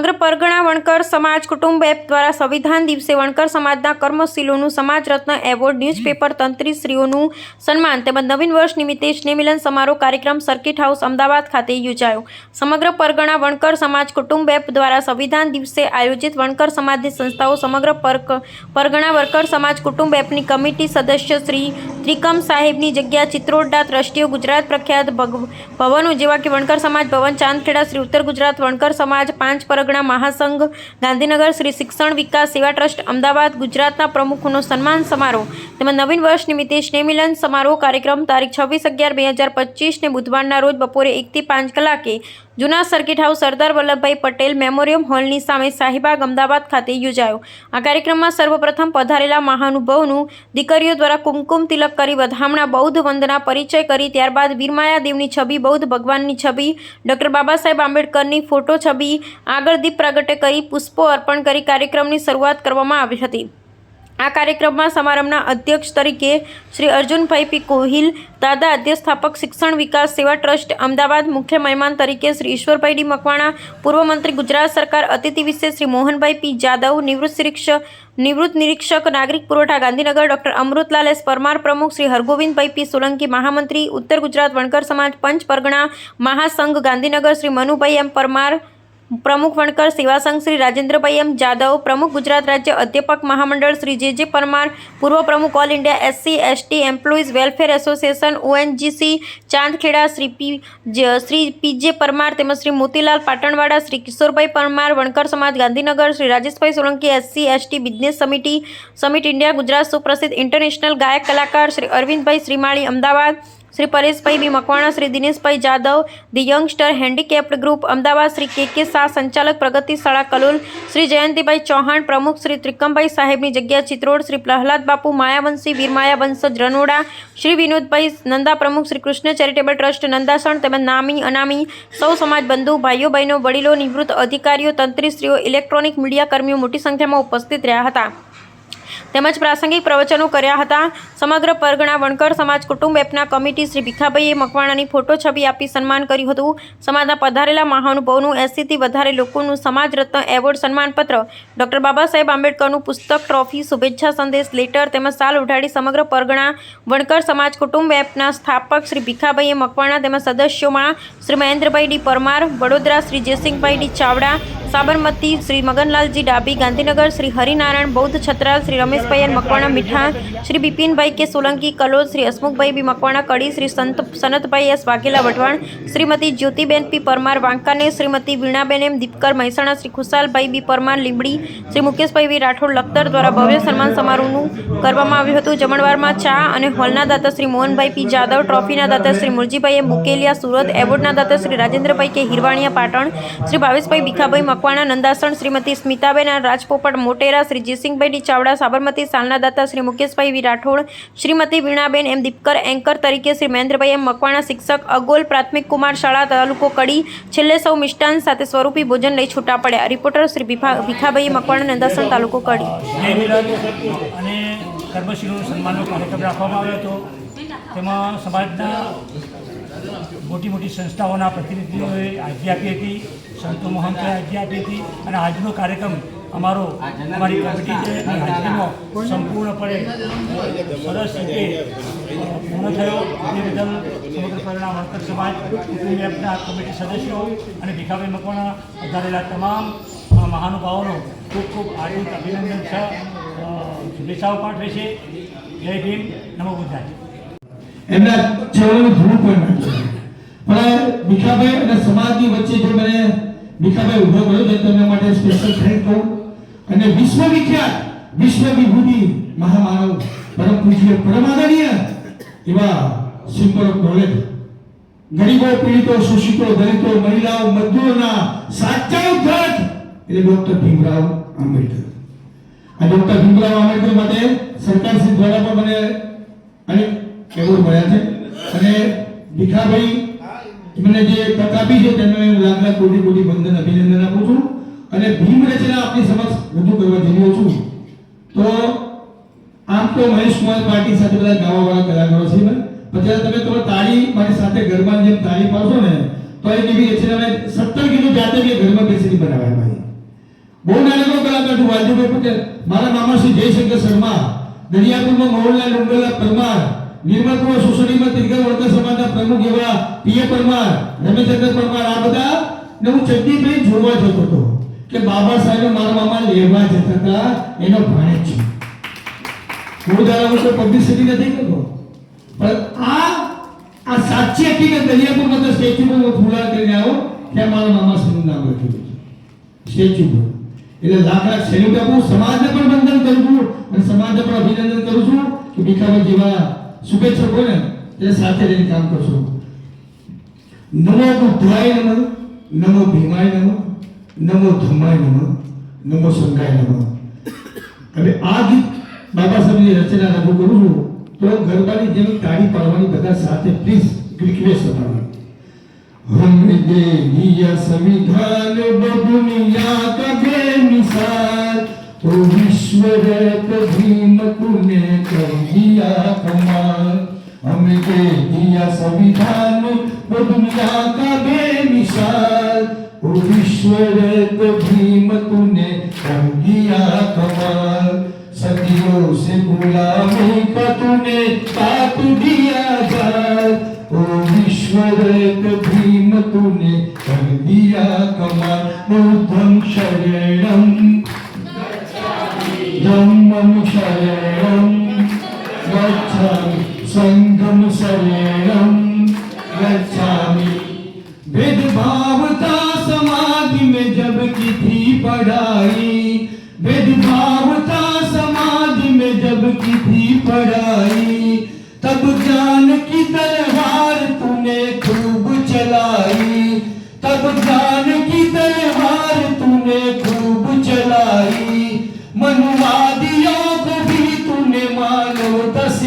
સમગ્ર પરગણા વણકર સમાજ કુટુંબ એપ દ્વારા સંવિધાન દિવસે વણકર સમાજના કર્મશીલોનું સમાજ રત્ન એવોર્ડ ન્યૂઝપેપર તંત્રીશ્રીઓનું સન્માન તેમજ નવીન વર્ષ નિમિત્તે સ્નેહમિલન સમારોહ કાર્યક્રમ સર્કિટ હાઉસ અમદાવાદ ખાતે યોજાયો. સમગ્ર પરગણા વણકર સમાજ કુટુંબ એપ દ્વારા સંવિધાન દિવસે આયોજિત વણકર સમાજની સંસ્થાઓ સમગ્ર પરગણા વણકર સમાજ કુટુંબ એપની કમિટી સદસ્ય શ્રી ત્રિકમ સાહેબની જગ્યા ચિત્રોડા ટ્રસ્ટીઓ ગુજરાત પ્રખ્યાત ભવનો જેવા કે વણકર સમાજ ભવન, ચાંદખેડા શ્રી ઉત્તર ગુજરાત વણકર સમાજ, પાંચ પરગણા મહાસંઘ, ગાંધીનગર શ્રી શિક્ષણ વિકાસ સેવા ટ્રસ્ટ, અમદાવાદ ગુજરાતના પ્રમુખોનો સન્માન સમારોહ. તેમજ નવીન વર્ષ નિમિત્તે સ્નેહમિલન સમારોહ કાર્યક્રમ તારીખ છવ્વીસ અગિયાર બે હજાર પચીસને બુધવારના રોજ બપોરે એકથી પાંચ કલાકે જૂના circuit house Sardar Vallabhbhai Patel memorial હોલની સામે શાહીબાગ અમદાવાદ ખાતે યોજાયો. આ કાર્યક્રમમાં સર્વપ્રથમ પધારેલા મહાનુભાવનું દીકરીઓ દ્વારા કુમકુમ તિલક કરી વધામણા બૌદ્ધ વંદના પરિચય કરી. ત્યારબાદ વીરમાયા દેવની છબી, બૌદ્ધ ભગવાનની છબી, ડૉક્ટર બાબા સાહેબ આંબેડકરની ફોટો છબી, આગળ દીપ પ્રાગટ્ય કરી પુષ્પો અર્પણ કરી કાર્યક્રમની શરૂઆત કરવામાં આવી હતી. આ કાર્યક્રમમાં સમારંભના અધ્યક્ષ તરીકે શ્રી અર્જુનભાઈ પી કોહિલ, દાદા અધ્યસ્થાપક શિક્ષણ વિકાસ સેવા ટ્રસ્ટ, અમદાવાદ મુખ્ય મહેમાન તરીકે શ્રી ઈશ્વરભાઈ ડી મકવાણા, પૂર્વ મંત્રી ગુજરાત સરકાર, અતિથિ વિશેષ શ્રી મોહનભાઈ પી જાદવ, નિવૃત્ત શિક્ષક, નિવૃત્ત નિરીક્ષક, નાગરિક પુરવઠા ગાંધીનગર ડોક્ટર અમૃતલાલ એસ પરમાર પ્રમુખ શ્રી હરગોવિંદભાઈ પી સોલંકી, મહામંત્રી, ઉત્તર ગુજરાત વણકર સમાજ પંચ પરગણા, મહાસંઘ ગાંધીનગર શ્રી મનુભાઈ એમ પરમાર પ્રમુખ વણકર સેવા સંઘ શ્રી રાજેન્દ્રભાઈ એમ જાદવ, પ્રમુખ ગુજરાત રાજ્ય અધ્યાપક મહામંડળ શ્રી જે જે પરમાર, પૂર્વ પ્રમુખ all India SC, ST employees welfare association, ONGC, Chandkheda Shri P, જ- શ્રી પીજે પરમાર તેમજ શ્રી મોતીલાલ પાટણવાડા, શ્રી કિશોરભાઈ પરમાર, વણકર સમાજ Gandhinagar, Shri Rajeshbhai Solanki SC, ST business સમિટી summit India Gujarat સુપ્રસિદ્ધ ઇન્ટરનેશનલ ગાયક કલાકાર Shri Arvindbhai Shrimali, Ahmedabad Shri Pareshbhai B Makwana, Shri Dineshbhai Jadav, the youngster handicapped group, Ahmedabad Shri K K Shah સંચાલક પ્રગતિ શાળા કલોલ, શ્રી જયંતિભાઈ ચૌહાણ પ્રમુખ, શ્રી ત્રિકમભાઈ સાહેબની જગ્યા ચિત્રોડ, શ્રી પ્રહલાદ બાપુ માયાવંશી, વીરમાયા વંશજ રનોડા, શ્રી વિનોદભાઈ નંદા પ્રમુખ, શ્રી કૃષ્ણ ચેરિટેબલ ટ્રસ્ટ નંદાસણ તેમજ નામી અનામી સૌ સમાજ બંધુ, ભાઈઓ, બહેનો, વડીલો, નિવૃત્ત અધિકારીઓ, તંત્રીશ્રીઓ, ઇલેક્ટ્રોનિક મીડિયા કર્મીઓ મોટી સંખ્યામાં ઉપસ્થિત રહ્યા હતા. તેમજ પ્રાસંગિક પ્રવચનો કર્યા હતા. સમગ્ર પરગણા વણકર સમાજ કુટુંબ એપના કમિટી શ્રી ભીખાભાઈએ મકવાણાની ફોટો છબી આપી સન્માન કર્યું હતું. સમાજના પધારેલા મહાનુભાવનું એસીથી વધારે લોકોનું સમાજ રત્ન એવોર્ડ સન્માનપત્ર ડૉક્ટર બાબા સાહેબ આંબેડકરનું પુસ્તક ટ્રોફી, શુભેચ્છા સંદેશ, લેટર તેમજ સાલ ઉઢાડી સમગ્ર પરગણા વણકર સમાજ કુટુંબ એપના સ્થાપક શ્રી ભીખાભાઈએ મકવાણા તેમજ સદસ્યોમાં Shri Mahendrabhai D Parmar, Vadodara Shri Jaysinhbhai D Chavda Sabarmati, Shri Maganlalji Dabhi, Gandhinagar, Shri Harinarayan, Bauddh Chhatral, Shri Rameshbhai N Makwana, Mitha, Shri Bipinbhai કે સોલંકી, કલોલ, શ્રી હસમુખભાઈ બી Makwana, Kadi, Shri Sant, Sanatbhai S Vaghela Wadhwan, Shrimati Jyotiben P Parmar વાંકાને, Shrimati Veenaben M Dipkar Mehsana, Shri Khushalbhai B Parmar Limbdi, Shri Mukeshbhai V Rathod Lakhtar દ્વારા ભવ્ય સન્માન સમારોહનું કરવામાં આવ્યું હતું. જમણવારમાં ચા અને હોલના દાતા શ્રી મોહનભાઈ પી જાદવ, ટ્રોફીના દાતા શ્રી મુરજીભાઈ એમ બુકેલિયા, સુરત, એવોર્ડના દાતા Shri Rajendrabhai K Hirvaniya Patan, Shri Bhaveshbhai Bhikhabhai Makwana, Nandasan, Shrimati Smitaben, Rajpopat Motera, Shri Jisingbhai D Chavda, Sabarmati સાલનાદાતા Shri Mukeshbhai V Rathod, Shrimati Veenaben M Dipkar, anchor તરીકે શ્રી મહેન્દ્રભાઈ એમ મકવાણા, શિક્ષક, અગોલ પ્રાથમિક કુમાર શાળા તાલુકો કડી, છેલ્લે સૌ મિષ્ટાન સાથે સ્વરૂપી ભોજન લઈ છૂટા પડ્યા. રિપોર્ટર શ્રી ભીખા ભીખાભાઈ મકવાણા, નંદાસણ તાલુકો કડી. અને સન્માનનો કાર્યક્રમ રાખવામાં આવ્યો હતો. તેમાં સમાજના મોટી મોટી સંસ્થાઓના પ્રતિનિધિઓએ આજ્ઞા આપી હતી, સંતો મહંતોએ આજ્ઞા આપી હતી અને આજનો કાર્યક્રમ અમારો, અમારી કમિટી છે એની હાજરીમાં સંપૂર્ણપણે સરસ રીતે પૂર્ણ થયો. એ બદલ સમગ્ર પરિણામ વર્તક સમાજ કુટુંબ એપના કમિટી સદસ્યો અને ભીખાભાઈ મકવાણા વધારેલા તમામ મહાનુભાવોનો ખૂબ ખૂબ હાર્દિક અભિનંદન છે. શુભેચ્છાઓ પાઠવે છે. જય ભીમ. નમો બુદ્ધાય. એમના ચહેરાનું ધૂળ પણ નાખ્યું પણ ભીખાભાઈ અને સમાજની વચ્ચે જે મને ભીખાભાઈ ઊભો કર્યો છે તેમના માટે સ્પેશિયલ થેન્ક કહું અને વિશ્વ વિખ્યાત વિશ્વ વિભૂતિ મહામાનવ પરમ પૂજ્ય પરમ આદરણીય એવા સિમ્બલ ઓફ નોલેજ ગરીબો, પીડિતો, શોષિતો, દલિતો, મહિલાઓ, મજદૂરોના સાચા ઉદ્ધાર એટલે ડોક્ટર ભીમરાવ આંબેડકર. આ ડોક્ટર ભીમરાવ આંબેડકર માટે સરકાર શ્રી દ્વારા પણ મને અનેક એવોર્ડ મળ્યા છે? અને ભીખાભાઈ, મને જે તક આપી છે, તેમને હું લાખ લાખ કોટી કોટી વંદન, અભિનંદન આપું છું. અને ભીમ રચના આપની સમક્ષ રજૂ કરવા જઈ રહ્યો છું. તો આમ તો મહેશ કુમાર પાર્ટી સાથે બધા ગાવાવાળા કલાકારો છે ને. પછી તમે તમે તાળી મારી સાથે ગરબાની જેમ તાળી પાડશો ને, તો એ કેવી છે અમે 17 કિલો જાતે કે ઘરમાં બેસીને બનાવ્યા ભાઈ. બહુ નાનકડો કલાકાર છું, વાલજીભાઈ પટેલ. મારા મામા શ્રી જયશંકર શર્મા, દરિયાપુરમાં મોહનલાલ ઉંગલા પરમાર નિર્મલપુર સોસાયટીમાં ત્રિગર વર્ગ સમાજના પ્રમુખ એવા પીએ પરમાર, રમેશચંદ્ર પરમાર, આ બધા ને હું ચડ્ડીભાઈ જોવા જતો હતો કે બાબા સાહેબ મારા મામા લેવા જતા હતા, એનો ભાણેજ છે. હું દાડા હું પબ્લિસિટી નથી કરતો પણ આ આ સાચી હકીકત દરિયાપુરમાં તો સ્ટેચ્યુ પર હું ફૂલા કરીને આવ્યો, ત્યાં મારા મામા શ્રીનું નામ લખ્યું છે સ્ટેચ્યુ પર. એટલે લાખ લાખ સેલ્યુટ આપું સમાજને પણ વંદન કરું છું અને સમાજને પણ અભિનંદન કરું છું કે ભીખાભાઈ જેવા શુભેચ્છકોને એ સાથે લઈને કામ કરશો. નમો બુદ્ધાય નમો નમો ભીમાય નમો નમો ધુમાય નમો નમો સંગાય નમો. અને આ ગીત બાબા સાહેબની રચના લાગુ કરું છું. તો ગરબાની જેમ તાળી પાડવાની બધા સાથે પ્લીઝ રિક્વેસ્ટ તમારી હમ દે દિયા સંવિધાન બદુનિયા કબે મિસાલ तो विश्व रत भीम तूने कर दिया कमाल हमें दे दिया संविधान वो दुनिया का बेमिसाल वो विश्व रत भीम तूने कर दिया कमाल सदियों से गुलामी का तूने काट दिया जाल ओ विश्वरत भीम तूने कर दिया कमाल बुद्धम शरणम धम्मम शरणम गच्छामि संघम शरणम गच्छामि भेदभावता समाज में जब की थी पढ़ाई भेदभावता समाज में जब की थी पढ़ाई तब ज्ञान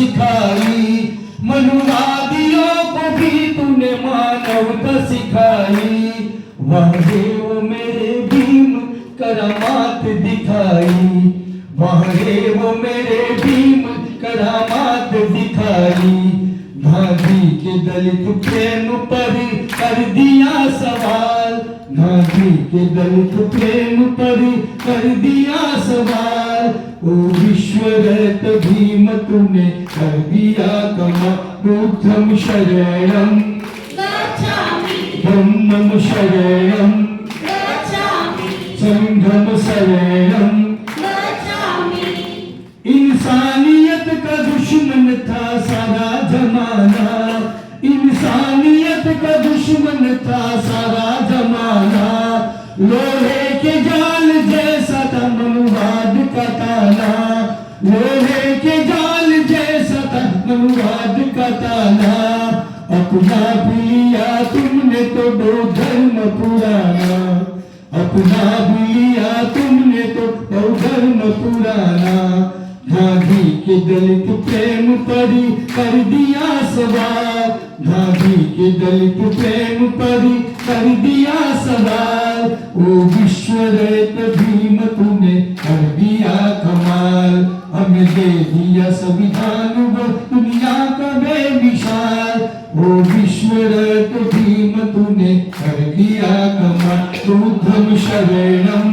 सिखाई। मनुवादियों को भी तूने मानवता सिखाई। वह देव मेरे भीम, करामात दिखाई। वह देव मेरे भीम, करामात दिखाई। गांधी के दलित प्रेम पर कर दिया सवाल। गांधी के दलित प्रेम पर कर दिया सवाल ओ विश्वरत भीम तूने कर दिया कमा बुद्धम शरणम धम्मम शरणम संघम शरणम इंसानियत का दुश्मन था सारा जमाना इंसानियत का दुश्मन था सारा जमाना लोहे के जाल जैसा था मनुवाद का ताना लोहे के जाल जैसा था मनुवाद का ताना अपना भी लिया तुमने तो दो धर्म पुराना अपना भी लिया तुमने तो दो धर्म पुराना गांधी के दलित प्रेम पर कर दिया सवाल गांधी के दलित प्रेम पर कर दिया सवाल ओ विश्वरत भीम तूने कर दिया कमाल हमें दे दिया संविधान वो दुनिया का बेमिसाल ओ विश्वरत भीम तूने कर दिया कमाल बुद्धम शरणम धम्मम शरणम संघम शरणम